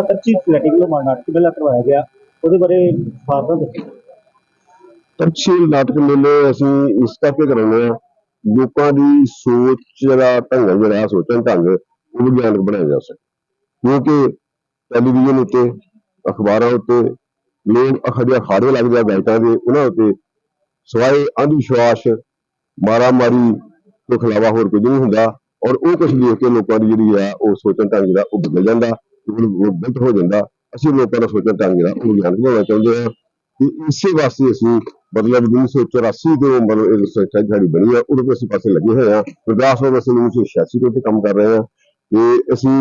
ਤਰਚੀ ਫਲੈਟਿੰਗ ਨੂੰ ਨਾਟਕ ਮੇਲਾ ਕਰਵਾਇਆ ਗਿਆ। ਉਹਦੇ ਬਾਰੇ ਫਾਰਦਾ ਦੱਸੋ। ਤਕਸ਼ੀਲ ਨਾਟਕ ਮੇਲੇ ਅਸੀਂ ਇਸ ਕਰਕੇ ਕਰਾਉਂਦੇ ਆ ਲੋਕਾਂ ਦੀ ਸੋਚ ਦਾ ਢੰਗ ਜਿਹੜਾ ਸੋਚਣ ਢੰਗ, ਉਹ ਵਿਗਿਆਨਕ ਬਣਾਇਆ ਜਾ ਸਕੇ। ਕਿਉਂਕਿ ਟੈਲੀਵਿਜ਼ਨ ਉੱਤੇ, ਅਖਬਾਰਾਂ ਉੱਤੇ, ਲੋਕ ਅਖੜੀਆਂ ਖਾੜੇ ਲੱਗਦੇ ਆ ਬੈਠਾਂ ਦੇ ਉਹਨਾਂ ਉੱਤੇ ਸਵਾਏ ਅੰਧ ਵਿਸ਼ਵਾਸ ਮਾਰਾ ਮਾਰੀ ਤੋਂ ਖਿਲਾਵਾ ਹੋਰ ਕੁਝ ਨਹੀਂ ਹੁੰਦਾ ਔਰ ਉਹ ਕੁਝ ਦੇਖ ਕੇ ਲੋਕਾਂ ਦੀ ਜਿਹੜੀ ਆ ਉਹ ਸੋਚਣ ਢੰਗ ਜਿਹੜਾ ਉਹ ਬਦਲ ਜਾਂਦਾ। ਗਲਤ ਹੋ ਜਾਂਦਾ, ਅਸੀਂ ਲੋਕਾਂ ਦਾ ਸੋਚਣ ਢੰਗ ਜਿਹੜਾ ਉਹ ਵਿਗਿਆਨਕ ਬਣਾਉਣਾ ਚਾਹੁੰਦੇ ਹਾਂ ਤੇ ਇਸੇ ਵਾਸਤੇ ਅਸੀਂ ਮਤਲਬ 1984 ਤੋਂ ਮਤਲਬ ਇਹ ਸੋਚਾਈ ਸਾਡੀ ਬਣੀ ਆ, ਉਹਦੇ ਪਾਸੇ ਪਾਸੇ ਲੱਗੇ ਹੋਏ ਆ। ਗੁਰਦਾਸਪੁਰ ਅਸੀਂ 1986 ਤੋਂ ਕੰਮ ਕਰ ਰਹੇ ਆ। ਤੇ ਅਸੀਂ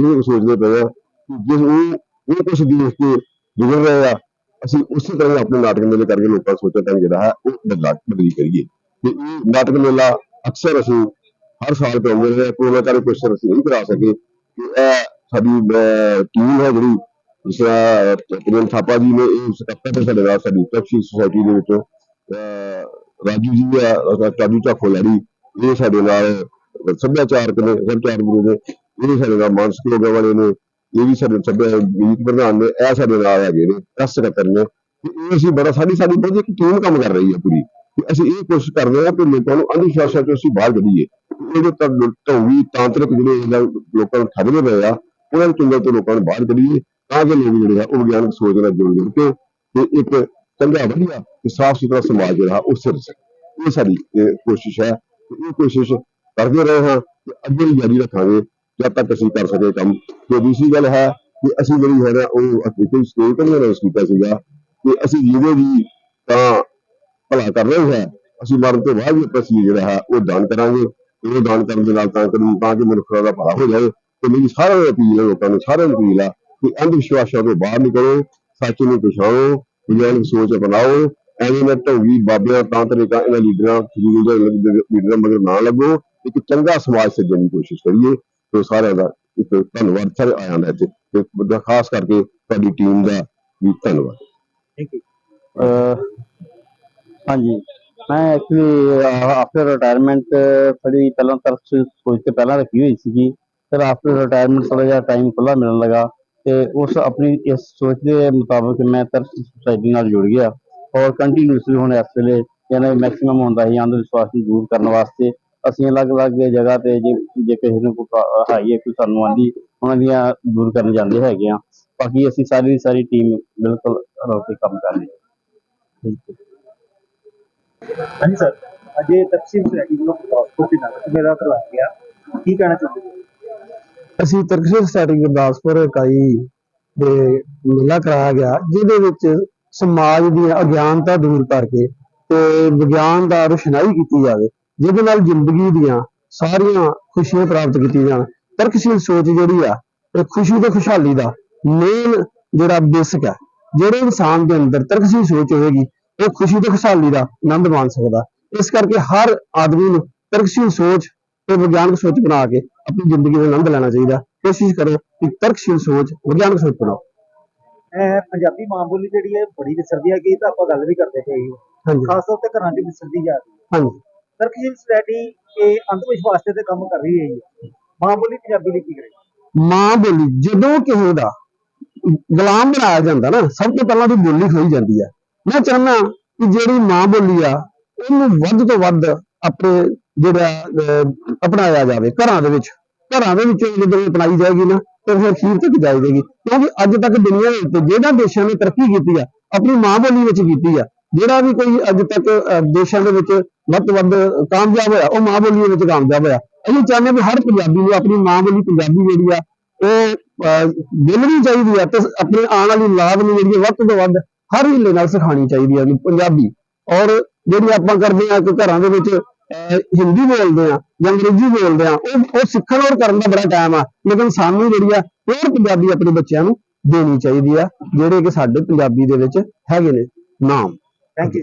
ਇਹ ਸੋਚਦੇ ਪਏ ਆ ਕਿ ਜੇ ਉਹ ਉਹ ਕੁਝ ਦੇਖ ਕੇ ਗੁਜ਼ਰ ਰਹੇ ਆ, ਅਸੀਂ ਉਸੇ ਤਰ੍ਹਾਂ ਆਪਣੇ ਨਾਟਕ ਮੇਲੇ ਕਰਕੇ ਲੋਕਾਂ ਦਾ ਸੋਚਣ ਢੰਗ ਜਿਹੜਾ ਹੈ ਉਹ ਬਦਲਾ, ਬਦਲੀ ਕਰੀਏ। ਤੇ ਇਹ ਨਾਟਕ ਮੇਲਾ ਅਕਸਰ ਅਸੀਂ ਹਰ ਸਾਲ ਕਰਾਉਂਦੇ ਰਹੇ ਆ ਕੋਰੋਨਾ ਕਰਕੇ ਕੁਛ ਅਸੀਂ ਨਹੀਂ ਕਰਾ ਸਕੇ। ਕਿ ਇਹ ਸਾਡੀ ਟੀਮ ਹੈ ਜਿਹੜੀ, ਜਿਸ ਤਰ੍ਹਾਂ ਥਾਪਾ ਜੀ ਨੇ ਇਹ ਸਕੱਤਰ ਤੇ ਸਾਡੇ ਨਾਲ ਸਾਡੀ ਟੈਕਸੀ ਸੁਸਾਇਟੀ ਦੇ ਵਿੱਚ ਰਾਜੂ ਜੀ ਆ ਕਾਜੂ ਝਾਖੋ ਲੜੀ, ਇਹ ਸਾਡੇ ਨਾਲ ਸੱਭਿਆਚਾਰਕ ਨੇ ਸੱਭਿਆਚਾਰ ਗੁਰੂ ਨੇ, ਇਹ ਸਾਡੇ ਨਾਲ ਮਾਨਸਿਕ ਰੋਗਾਂ ਵਾਲੇ ਨੇ, ਇਹ ਵੀ ਸਾਡੇ ਸੱਭਿਆ ਮੀਤ ਪ੍ਰਧਾਨ ਨੇ, ਇਹ ਸਾਡੇ ਨਾਲ ਹੈਗੇ ਨੇ ਦਸ ਸਕੱਤਰ ਨੇ, ਤੇ ਇਹ ਅਸੀਂ ਬੜਾ, ਸਾਡੀ ਸਾਡੀ ਬੜੀ ਇੱਕ ਟੀਮ ਕੰਮ ਕਰ ਰਹੀ ਹੈ ਪੂਰੀ, ਤੇ ਅਸੀਂ ਇਹ ਕੋਸ਼ਿਸ਼ ਕਰਦੇ ਹਾਂ ਕਿ ਲੋਕਾਂ ਨੂੰ ਅੰਧ ਵਿਸ਼ਵਾਸਾਂ ਤੋਂ ਅਸੀਂ ਬਾਹਰ ਕੱਢੀਏ, ਇਹਦੇ ਤੱਕ ਢੋਂਗੀ ਤਾਂਤਰਿਕ ਜਿਹੜੇ ਲੋਕਾਂ ਨੂੰ ਠੱਗਦੇ ਪਏ ਆ ਉਹਨਾਂ ਨੂੰ ਚੁੰਗਲ ਤੋਂ ਲੋਕਾਂ ਨੂੰ ਬਾਹਰ ਕੱਢੀਏ ਤਾਂ ਕਿ ਲੋਕ ਜਿਹੜੇ ਆ, ਉਹ ਵਿਗਿਆਨਕ ਸੋਚ ਨਾਲ ਜੁੜ ਜੁੜ ਕੇ ਤੇ ਇੱਕ ਚੰਗਾ ਵਧੀਆ ਤੇ ਸਾਫ਼ ਸੁਥਰਾ ਸਮਾਜ ਜਿਹੜਾ ਉਹ ਸਿਰ ਸਕੇ। ਇਹ ਸਾਡੀ, ਇਹ ਕੋਸ਼ਿਸ਼ ਹੈ। ਇਹ ਕੋਸ਼ਿਸ਼ ਕਰਦੇ ਰਹੇ ਹਾਂ ਤੇ ਅੱਗੇ ਵੀ ਜਾਰੀ ਰੱਖਾਂਗੇ, ਜਦ ਤੱਕ ਅਸੀਂ ਕਰ ਸਕੇ ਕੰਮ। ਤੇ ਦੂਸਰੀ ਗੱਲ ਹੈ ਕਿ ਅਸੀਂ ਜਿਹੜੀ ਹੈ ਨਾ, ਉਹ ਅਕੀਤੇ ਸਟੇਜ ਤੇ ਅਨਾਉਂਸ ਕੀਤਾ ਸੀਗਾ। ਕਿ ਅਸੀਂ ਜਿਹਦੇ ਵੀ ਤਾਂ ਭਲਾ ਕਰ ਰਹੇ ਹਾਂ, ਅਸੀਂ ਮਰਨ ਤੋਂ ਬਾਅਦ ਵੀ ਆਪਾਂ ਸੀ ਜਿਹੜਾ ਹੈ, ਉਹ ਦਾਨ ਕਰਾਂਗੇ। ਤੇ ਦਾਨ ਕਰਨ ਦੇ ਨਾਲ ਤਾਂ ਕਰੂ ਤਾਂ ਕਿ ਮਨੁੱਖਾਂ ਦਾ ਭਲਾ ਹੋ ਜਾਵੇ ਤੇ ਮੇਰੀ ਸਾਰਿਆਂ ਨੂੰ ਅਪੀਲ ਹੈ ਲੋਕਾਂ ਨੂੰ, ਸਾਰਿਆਂ ਨੂੰ ਅਪੀਲ ਆ ਕਿ ਅੰਧ ਵਿਸ਼ਵਾਸਾਂ ਤੋਂ ਬਾਹਰ ਨਿਕਲੋ, ਸੱਚ ਨੂੰ ਪਛਾਣੋ, ਵਿਗਿਆਨਕ ਸੋਚ ਅਪਣਾਓ, ਐਵੇਂ ਨਾ ਢੋਂਗੀ ਬਾਬਿਆਂ, ਤਾਂਤਰਿਕਾਂ, ਇਹਨਾਂ ਲੀਡਰਾਂ ਫਜ਼ੂਲ ਦੇ ਲੀਡਰਾਂ ਮਗਰ ਨਾ ਲੱਗੋ, ਇੱਕ ਚੰਗਾ ਸਮਾਜ ਸਿਰਜਣ ਦੀ ਕੋਸ਼ਿਸ਼ ਕਰੀਏ। ਤੇ ਸਾਰਿਆਂ ਦਾ ਇੱਕ ਧੰਨਵਾਦ, ਸਾਰੇ ਆਇਆਂ ਦਾ ਇੱਥੇ ਤੇ ਖਾਸ ਕਰਕੇ ਤੁਹਾਡੀ ਟੀਮ ਦਾ ਵੀ ਧੰਨਵਾਦ। ਥੈਂਕ ਯੂ ਹਾਂਜੀ। ਮੈਂ ਐਕਚੁਅਲੀ ਆਫਟਰ ਰਿਟਾਇਰਮੈਂਟ ਥੋੜੀ ਪਹਿਲਾਂ ਤਰਫ ਸੋਚ ਕੇ ਪਹਿਲਾਂ ਰੱਖੀ ਹੋਈ ਸੀਗੀ। ਫਿਰ ਆਫਟਰ ਰਿਟਾਇਰਮੈਂਟ ਥੋੜਾ ਜਿਹਾ ਟਾਈਮ ਖੁੱਲਾ ਮਿਲਣ ਲੱਗਾ ਤੇ ਉਸ ਆਪਣੀ ਇਸ ਸੋਚ ਦੇ ਮੁਤਾਬਕ ਮੈਂ ਤਰਫ ਸੁਸਾਇਟੀ ਨਾਲ ਜੁੜ ਗਿਆ ਔਰ ਕੰਟੀਨਿਊਸਲੀ ਹੁਣ ਇਸ ਵੇਲੇ ਇਹਨਾਂ ਮੈਕਸਿਮਮ ਹੁੰਦਾ ਸੀ ਅੰਧ ਵਿਸ਼ਵਾਸ ਨੂੰ ਦੂਰ ਕਰਨ ਵਾਸਤੇ ਅਸੀਂ ਅਲੱਗ-ਅਲੱਗ ਜਗ੍ਹਾ ਤੇ ਜੇ ਜੇ ਕਿਸੇ ਨੂੰ ਕੋਈ ਪ੍ਰੋ- ਹੈ ਕੋਈ ਸਾਨੂੰ ਆਂਦੀ, ਉਹਨਾਂ ਦੀਆਂ ਦੂਰ ਕਰਨ ਜਾਂਦੇ ਹੈਗੇ ਆ ਬਾਕੀ ਅਸੀਂ ਸਾਰੀ ਦੀ ਸਾਰੀ ਟੀਮ ਬਿਲਕੁਲ ਰਲ ਕੇ ਕੰਮ ਕਰ ਰਹੀ ਹੈ। ਹਾਂਜੀ ਸਰ ਅਜੇ ਤਰਚੀ ਫਲੈਟਿੰਗ ਨੂੰ ਗੁਰਦਾਸਪੁਰ ਦੇ ਨਾਟਕ ਕਰਵਾਇਆ ਗਿਆ। ਕੀ ਕਹਿਣਾ ਚਾਹੁੰਦੇ ਅਸੀਂ ਤਰਕਸ਼ੀਲ ਸੋਸਾਇਟੀ ਗੁਰਦਾਸਪੁਰ ਇਕਾਈ ਦੇ ਮੇਲਾ ਕਰਾਇਆ ਗਿਆ, ਜਿਹਦੇ ਵਿੱਚ ਸਮਾਜ ਦੀ ਅਗਿਆਨਤਾ ਦੂਰ ਕਰਕੇ ਤੇ ਵਿਗਿਆਨ ਦਾ ਰੁਸ਼ਨਾਈ ਕੀਤੀ ਜਾਵੇ, ਜਿਹਦੇ ਨਾਲ ਜ਼ਿੰਦਗੀ ਦੀਆਂ ਸਾਰੀਆਂ ਖੁਸ਼ੀਆਂ ਪ੍ਰਾਪਤ ਕੀਤੀਆਂ ਜਾਣ। ਤਰਕਸ਼ੀਲ ਸੋਚ ਜਿਹੜੀ ਆ, ਇਹ ਖੁਸ਼ੀ ਤੇ ਖੁਸ਼ਹਾਲੀ ਦਾ ਮੇਨ ਜਿਹੜਾ ਬੇਸਿਕ ਹੈ ਜਿਹੜੇ ਇਨਸਾਨ ਦੇ ਅੰਦਰ ਤਰਕਸ਼ੀਲ ਸੋਚ ਹੋਵੇਗੀ, ਉਹ ਖੁਸ਼ੀ ਤੇ ਖੁਸ਼ਹਾਲੀ ਦਾ ਆਨੰਦ ਮਾਣ ਸਕਦਾ। ਇਸ ਕਰਕੇ ਹਰ ਆਦਮੀ ਨੂੰ ਤਰਕਸ਼ੀਲ ਸੋਚ ਤੇ ਵਿਗਿਆਨਕ ਸੋਚ ਬਣਾ ਕੇ ਆਪਣੀ ਜ਼ਿੰਦਗੀ ਦਾ ਆਨੰਦ ਲੈਣਾ ਚਾਹੀਦਾ। ਕੋਸ਼ਿਸ਼ ਕਰੋ ਕਿ ਤਰਕਸ਼ੀਲ ਸੋਚ ਵਿਗਿਆਨਕ ਸੋਚ ਬਣਾਓ। ਇਹ ਪੰਜਾਬੀ ਮਾਂ ਬੋਲੀ ਜਿਹੜੀ ਹੈ ਬੜੀ ਵਿਸਰਦੀ ਹੈ ਕਿ ਤਾਂ ਆਪਾਂ ਗੱਲ ਵੀ ਕਰਦੇ ਪਏ ਹਾਂ। ਖਾਸ ਤੌਰ ਤੇ ਘਰਾਂ 'ਚ ਵਿਸਰਦੀ ਜਾ ਰਹੀ ਹੈ। ਹਾਂਜੀ। ਤਰਕਸ਼ੀਲ ਸੁਸਾਇਟੀ ਇਹ ਅੰਧ ਵਿਸ਼ਵਾਸ ਤੇ ਕੰਮ ਕਰ ਰਹੀ ਹੈ ਮਾਂ ਬੋਲੀ ਪੰਜਾਬੀ ਲਈ ਕੀ ਕਰੇ? ਮਾਂ ਬੋਲੀ ਜਦੋਂ ਕਿਸੇ ਦਾ ਗੁਲਾਮ ਬਣਾਇਆ ਜਾਂਦਾ ਨਾ ਸਭ ਤੋਂ ਪਹਿਲਾਂ ਦੀ ਬੋਲੀ ਖੋਈ ਜਾਂਦੀ ਹੈ। ਮੈਂ ਚਾਹੁੰਦਾ ਕਿ ਜਿਹੜੀ ਮਾਂ ਬੋਲੀ ਆ ਉਹਨੂੰ ਵੱਧ ਤੋਂ ਵੱਧ ਆਪਣੇ ਜਿਹੜਾ ਅਪਣਾਇਆ ਜਾਵੇ ਘਰਾਂ ਦੇ ਵਿੱਚ। ਘਰਾਂ ਦੇ ਵਿੱਚ ਜਦੋਂ ਅਪਣਾਈ ਜਾਏਗੀ ਨਾ ਤੇ ਫਿਰ ਖੀਰ ਤੱਕ ਜਾਈ ਜਾਏਗੀ। ਕਿਉਂਕਿ ਅੱਜ ਤੱਕ ਦੁਨੀਆ ਦੇ ਉੱਤੇ ਜਿਹੜਾ ਦੇਸ਼ਾਂ ਨੇ ਤਰੱਕੀ ਕੀਤੀ ਆ ਆਪਣੀ ਮਾਂ ਬੋਲੀ ਵਿੱਚ ਕੀਤੀ ਆ ਜਿਹੜਾ ਵੀ ਕੋਈ ਅੱਜ ਤੱਕ ਦੇਸ਼ਾਂ ਦੇ ਵਿੱਚ ਵੱਧ ਤੋਂ ਵੱਧ ਕਾਮਯਾਬ ਹੋਇਆ ਉਹ ਮਾਂ ਬੋਲੀ ਵਿੱਚ ਕਾਮਯਾਬ ਹੋਇਆ। ਅਸੀਂ ਚਾਹੁੰਦੇ ਹਾਂ ਵੀ ਹਰ ਪੰਜਾਬੀ ਨੂੰ ਆਪਣੀ ਮਾਂ ਬੋਲੀ ਪੰਜਾਬੀ ਜਿਹੜੀ ਆ ਉਹ ਅਹ, ਬੋਲਣੀ ਚਾਹੀਦੀ ਆ ਤੇ ਆਪਣੇ ਆਉਣ ਵਾਲੀ ਔਲਾਦ ਨੂੰ ਜਿਹੜੀ ਵੱਧ ਤੋਂ ਵੱਧ ਹਰ ਹਿੱਲੇ ਨਾਲ ਸਿਖਾਉਣੀ ਚਾਹੀਦੀ ਆ ਉਹਨੂੰ ਪੰਜਾਬੀ। ਔਰ ਜਿਹੜੀ ਆਪਾਂ ਕਰਦੇ ਆ ਕਿ ਘਰਾਂ ਦੇ ਵਿੱਚ ਹਿੰਦੀ ਬੋਲਦੇ ਆ ਜਾਂ ਅੰਗਰੇਜ਼ੀ ਬੋਲਦੇ ਆ ਉਹ ਉਹ ਸਿੱਖਣ ਔਰ ਕਰਨ ਦਾ ਬੜਾ ਟਾਈਮ ਆ। ਲੇਕਿਨ ਸਾਨੂੰ ਜਿਹੜੀ ਆ ਪਿਓਰ ਪੰਜਾਬੀ ਆਪਣੇ ਬੱਚਿਆਂ ਨੂੰ ਦੇਣੀ ਚਾਹੀਦੀ ਆ, ਜਿਹੜੇ ਕਿ ਸਾਡੇ ਪੰਜਾਬੀ ਦੇ ਵਿੱਚ ਹੈਗੇ ਨੇ ਨਾਮ। Thank you